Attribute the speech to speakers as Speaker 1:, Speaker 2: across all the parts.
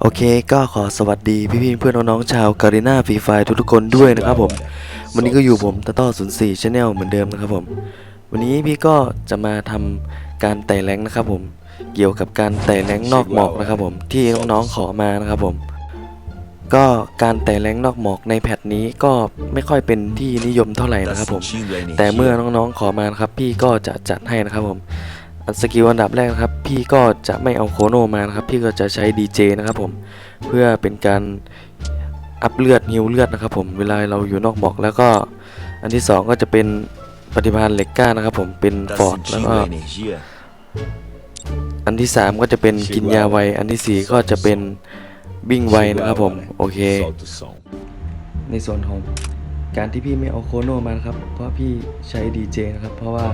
Speaker 1: โอเคก็ขอสวัสดีพี่ๆเพื่อนน้องๆชาวการีนาฟรีไฟทุกๆคนด้วยนะครับผม วันนี้ก็อยู่ผมตะต้อ04 Channel เหมือนเดิมนะครับผม วันนี้พี่ก็จะมาทำการไต่แรงนะครับผม เกี่ยวกับการไต่แรงนอกหมอกนะครับผมที่น้องๆขอมานะครับผม ก็การไต่แรงนอกหมอกในแพทนี้ก็ไม่ค่อยเป็นที่นิยมเท่าไหร่นะครับผม แต่เมื่อน้องๆขอมาครับพี่ก็จะจัดให้นะครับผม สกิลอันดับแรกนะครับ พี่ก็จะไม่เอาโคโนมานะครับ พี่ก็จะใช้ดีเจนะครับผม เพื่อเป็นการอัพเลือดฮิวเลือดนะครับผมเวลาเราอยู่นอกหมอกแล้วก็อันที่สองก็จะเป็นปฏิภาณเหล็กก้านะครับผมเป็นฟอร์ดแล้วก็อันที่สามก็จะเป็นกินยาไว อันที่สี่ก็จะเป็นวิ่งไวนะครับผม โอเค ในส่วนของการที่พี่ไม่เอาโคโนมานะครับ เพราะพี่ใช้ดีเจนะครับ เพราะว่า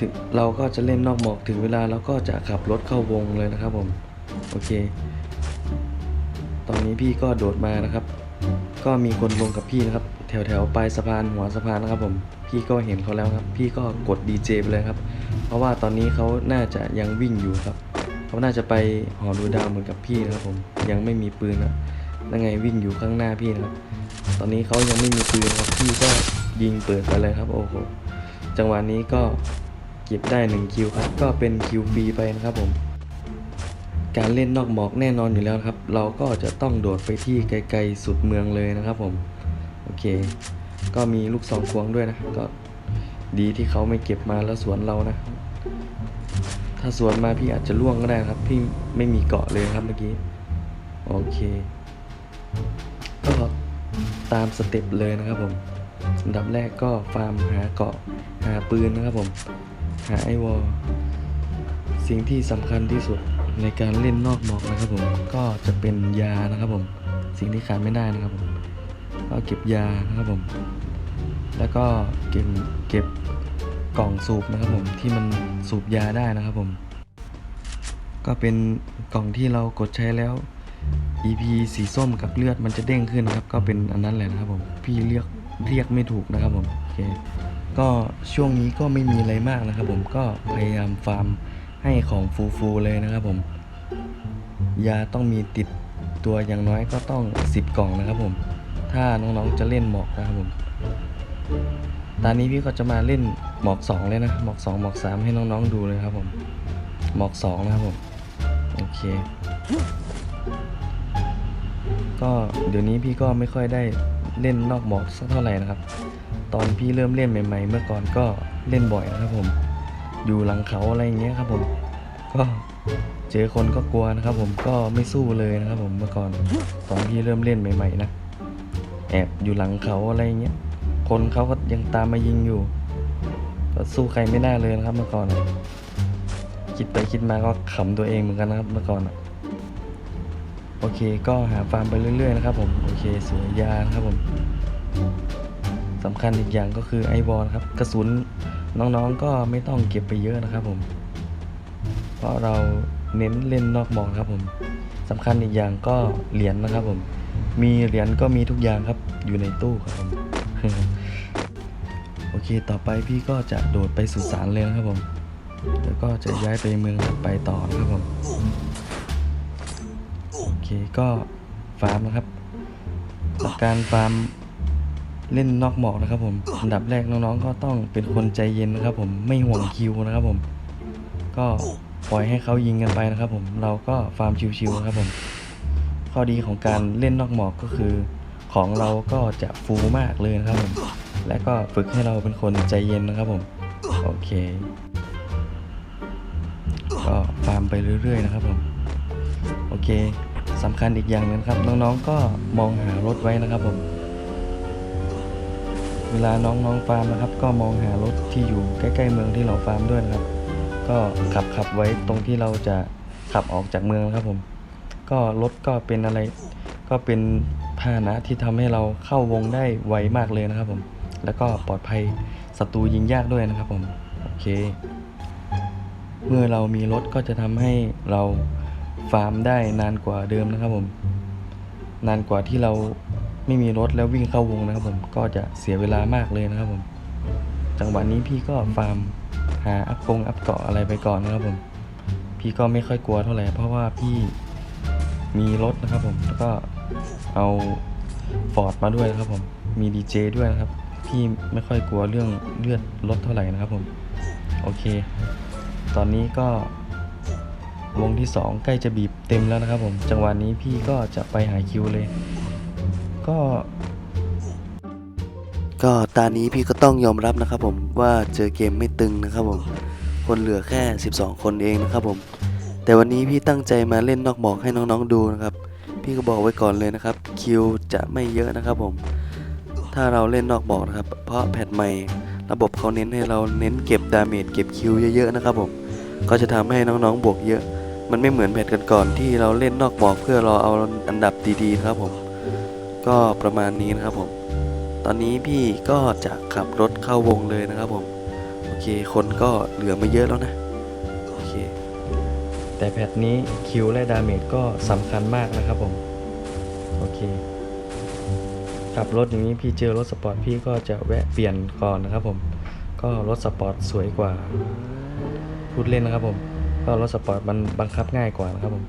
Speaker 1: ถึงเราก็จะเล่นนอกหมอกถึงเวลาเราก็จะขับรถเข้าวงเลยนะครับผมโอเค ตอนนี้พี่ก็โดดมานะครับ ก็มีคนลงกับพี่นะครับ แถวแถวๆปลายสะพานหัวสะพานนะครับผมพี่ก็เห็นเขาแล้วครับ พี่ก็กดดีเจไปเลยครับ เพราะว่าตอนนี้เขาน่าจะยังวิ่งอยู่ครับเขาน่าจะไปหอดูดาวเหมือนกับพี่นะครับผมยังไม่มีปืนนะนั่นไงวิ่งอยู่ข้างหน้าพี่นะครับ ตอนนี้เขายังไม่มีปืนครับพี่ก็ยิงเปิดไปเลยครับโอ้โหจังหวะนี้ก็ ก็บได้หนึ่งคิวครับก็เป็นคิวฟรีไปนะครับผม การเล่นนอกหมอกแน่นอนอยู่แล้วครับ เราก็จะต้องโดดไปที่ไกลๆสุดเมืองเลยนะครับผม โอเค ก็มีลูกซองควงด้วยนะก็ดีที่เขาไม่เก็บมาแล้วสวนเรานะ ถ้าสวนมาพี่อาจจะล่วงก็ได้ครับ พี่ไม่มีเกาะเลยครับเมื่อกี้ โอเค ก็ตามสเต็ปเลยนะครับผมอันดับแรกก็ฟาร์มหาเกาะหาปืนนะครับผม หาไอวอลสิ่งที่สำคัญที่สุดในการเล่นนอกหมอกนะครับผมก็จะเป็นยานะครับผม สิ่งที่ขาดไม่ได้นะครับผมก็เก็บยานะครับผม แล้วก็เก็บเก็บกล่องสูบนะครับผมที่มันสูบยาได้นะครับผม ก็เป็นกล่องที่เรากดใช้แล้ว EP สีส้มกับเลือดมันจะเด้งขึ้นนะครับ ก็เป็นอันนั้นแหละนะครับผมพี่เรียกเรียกไม่ถูกนะครับผม ก็ช่วงนี้ก็ไม่มีอะไรมากนะครับผมก็พยายามฟาร์มให้ของฟูๆเลยนะครับผม ยาต้องมีติดตัวอย่างน้อยก็ต้อง 10 กล่องนะครับผม ถ้าน้องๆจะเล่นหมอกนะครับผม ตอนนี้พี่ก็จะมาเล่นหมอก 2 เลยนะ หมอก 2 หมอก 3 ให้น้องๆดูเลยครับผม หมอก 2 นะครับผม โอเค ก็เดี๋ยวนี้พี่ก็ไม่ค่อยได้เล่นนอกหมอกสักเท่าไหร่นะครับ ตอนพี่เริ่มเล่นใหม่ ๆ เมื่อก่อนก็เล่นบ่อยนะครับผม อยู่หลังเขาอะไรอย่างเงี้ยครับผม ก็เจอคนก็กลัวนะครับ ผมก็ไม่สู้เลยนะครับ ผมเมื่อก่อนตอนที่เริ่มเล่นใหม่ ๆ นะแอบอยู่หลังเขาอะไรอย่างเงี้ย คนเขาก็ยังตามมายิงอยู่ ก็สู้ใครไม่ได้เลยนะครับ เมื่อก่อนคิดไปคิดมาก็ขำตัวเองเหมือนกันนะครับ เมื่อก่อนโอเคก็หาฟาร์มไปเรื่อยๆนะครับ ผมโอเคสวยยานะครับผม สำคัญอีกอย่างก็คือไอวอลครับกระสุนน้องๆก็ไม่ต้องเก็บไปเยอะนะครับผม เพราะเราเน้นเล่นนอกมอกครับผมสำคัญอีกอย่างก็เหรียญนะครับผม มีเหรียญก็มีทุกอย่างครับอยู่ในตู้ครับผมโอเคต่อไปพี่ก็จะโดดไปสุสานเลยนะครับผม แล้วก็จะย้ายไปเมืองถัดไปต่อนะครับผมโอเคก็ฟาร์มนะครับ การฟาร์ม เล่นนอกหมอกนะครับผมอันดับแรกน้องๆก็ต้องเป็นคนใจเย็นนะครับ ผมไม่ห่วงคิวนะครับผม ก็ปล่อยให้เขายิงกันไปนะครับ ผมเราก็ฟาร์มชิวๆนะครับผม ข้อดีของการเล่นนอกหมอกก็คือ ของเราก็จะฟูมากเลยนะครับผม และก็ฝึกให้เราเป็นคนใจเย็นนะครับผมโอเค ก็ฟาร์มไปเรื่อยๆนะครับผมโอเคสำคัญอีกอย่างหนึงครับ น้องๆก็มองหารถไว้นะครับผม เวลาน้องๆฟาร์มนะครับ ก็มองหารถที่อยู่ใกล้ๆเมืองที่เราฟาร์มด้วยนะครับ ก็ขับขับไว้ตรงที่เราจะขับออกจากเมืองนะครับผม ก็รถก็เป็นอะไร ก็เป็นพาหนะที่ทำให้เราเข้าวงได้ไวมากเลยนะครับผม แล้วก็ปลอดภัยศัตรูยิงยากด้วยนะครับผม โอเค เมื่อเรามีรถก็จะทำให้เราฟาร์มได้นานกว่าเดิมนะครับผม นานกว่าที่เรา ไม่มีรถแล้ววิ่งเข้าวงนะครับผมก็จะเสียเวลามากเลยนะครับผม จังหวะนี้พี่ก็ฟาร์มหาอัพกงอัพเกาะอะไรไปก่อนนะครับผม พี่ก็ไม่ค่อยกลัวเท่าไหร่เพราะว่าพี่มีรถนะครับผมแล้วก็เอาฟอร์ดมาด้วยนะครับผมมีดีเจด้วยนะครับพี่ไม่ค่อยกลัวเรื่องเลือดรถเท่าไหร่นะครับผมโอเค ตอนนี้ก็วงที่ 2 ใกล้จะบีบเต็มแล้วนะครับผม จังหวะนี้พี่ก็จะไปหาคิวเลย ก็
Speaker 2: ก็ตานี้พี่ก็ต้องยอมรับนะครับผมว่าเจอเกมไม่ตึงนะครับผม คนเหลือแค่ 12 คนเองนะครับผม แต่วันนี้พี่ตั้งใจมาเล่นนอกหมอกให้น้องๆดูนะครับ พี่ก็บอกไว้ก่อนเลยนะครับ คิวจะไม่เยอะนะครับผม ถ้าเราเล่นนอกหมอกนะครับ เพราะแพทใหม่ ระบบเขาเน้นให้เราเน้นเก็บดาเมจเก็บคิวเยอะๆนะครับผม ก็จะทำให้น้องๆบวกเยอะมันไม่เหมือนแพทกันก่อนที่เราเล่นนอกหมอกเพื่อรอเอาอันดับดีๆนะครับผม ก็ประมาณนี้นะครับผม ตอนนี้พี่ก็จะขับรถเข้าวงเลยนะครับผม โอเค คนก็เหลือไม่เยอะแล้วนะ โอเค
Speaker 1: แต่แพทนี้คิวและดาเมจก็สำคัญมากนะครับผม โอเค ขับรถอย่างนี้พี่เจอรถสปอร์ตพี่ก็จะแวะเปลี่ยนก่อนนะครับผม ก็รถสปอร์ตสวยกว่า พูดเล่นนะครับผม ก็รถสปอร์ตมันบังคับง่ายกว่านะครับผม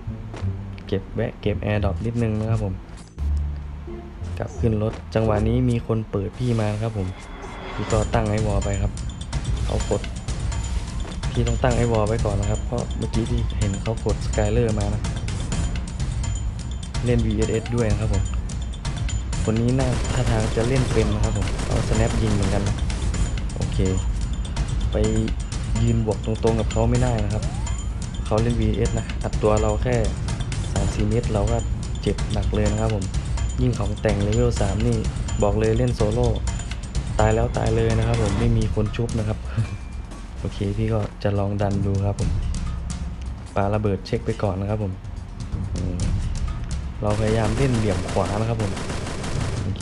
Speaker 1: เก็บแวะเก็บแอร์ดรอปนิดนึงนะครับผม กลับขึ้นรถ จังหวะนี้มีคนเปิดพี่มาครับผมพี่ก็ตั้งไอ้วอไปครับเขากดพี่ต้องตั้งไอ้วอไว้ก่อนนะครับ เพราะเมื่อกี้พี่เห็นเขากดสกายเลอร์มานะ เล่น VSS ด้วยนะครับผม คนนี้น่าท่าทางจะเล่นเป็นนะครับผมเอา snap ยิงเหมือนกันนะโอเค ไปยืนบวกตรงๆกับเขาไม่ได้นะครับ เขาเล่น VS นะ อัดตัวเราแค่3 4เมตรเราก็เจ็บหนักเลยนะครับผม ยิ่งของแต่งเลเวล3นี่บอกเลยเล่นโซโล่ตายแล้วตายเลยนะครับ ผมไม่มีคนชุบนะครับ โอเคพี่ก็จะลองดันดูครับผมปาระเบิดเช็คไปก่อนนะครับผม เราพยายามเล่นเหลี่ยมขวานะครับผม โอเค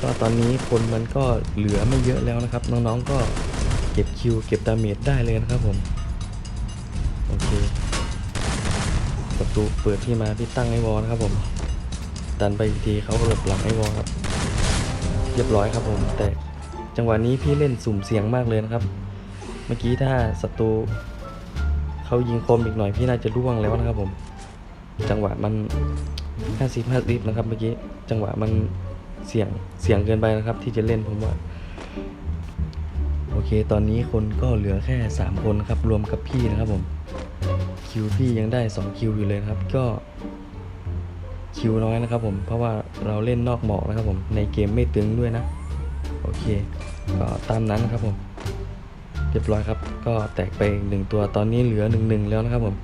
Speaker 1: ก็ตอนนี้คนมันก็เหลือไม่เยอะแล้วนะครับ น้องๆก็เก็บคิวเก็บดาเมจได้เลยนะครับผม โอเค ประตูเปิดที่มาที่ตั้งไอวอลนะครับผม ดันไปอีกทีเขาหลบหลังไอวอลครับ เรียบร้อยครับผมแต่จังหวะนี้พี่เล่นสุ่มเสียงมากเลยนะครับ เมื่อกี้ถ้าศัตรูเขายิงคมอีกหน่อยพี่น่าจะร่วงแล้วนะครับผม จังหวะมัน50 50นะครับเมื่อกี้จังหวะมันเสียงเสียงเกินไปนะครับ ที่จะเล่นผมว่าโอเค ตอนนี้คนก็เหลือแค่ 3 คนครับรวมกับพี่นะครับผมคิวพี่ยังได้ 2 คิวอยู่เลยครับ ก็ คิวน้อยนะครับผม เพราะว่าเราเล่นนอกหมอกนะครับผม ในเกมไม่ตึงด้วยนะ โอเค ก็ตามนั้นนะครับผม เรียบร้อยครับ ก็แตกไปหนึ่งตัว ตอนนี้เหลือหนึ่งหนึ่งแล้วนะครับผม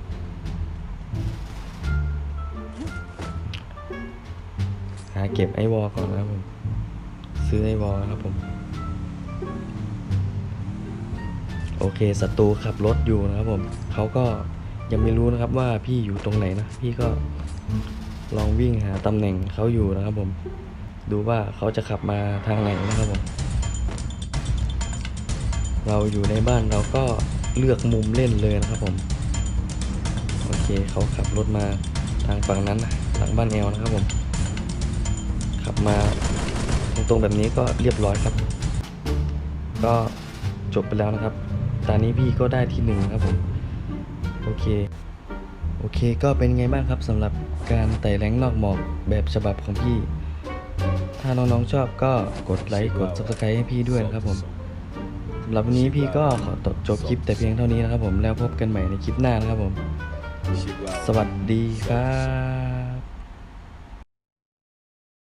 Speaker 1: หาเก็บไอวอลก่อนนะครับผม ซื้อไอวอลนะครับผม โอเค ศัตรูขับรถอยู่นะครับผม เขาก็ยังไม่รู้นะครับว่าพี่อยู่ตรงไหนนะ พี่ก็ ลองวิ่งหาตำแหน่งเขาอยู่นะครับผม ดูว่าเขาจะขับมาทางไหนนะครับผม เราอยู่ในบ้านเราก็เลือกมุมเล่นเลยนะครับผม โอเคเขาขับรถมาทางฝั่งนั้นหลังบ้านแอลนะครับผม ขับมาตรงๆแบบนี้ก็เรียบร้อยครับ ก็จบไปแล้วนะครับ ตอนนี้พี่ก็ได้ที่หนึ่งครับผม โอเค โอเคก็เป็นไงบ้างครับสำหรับ การไต่แรงนอกหมอกแบบฉบับของพี่ ถ้าน้องๆชอบก็กดไลค์กด subscribe ให้พี่ด้วยนะครับผมสำหรับวันนี้พี่ก็ขอตบจบคลิปแต่เพียงเท่านี้นะครับผมแล้วพบกันใหม่ในคลิปหน้านะครับผม สวัสดีครับ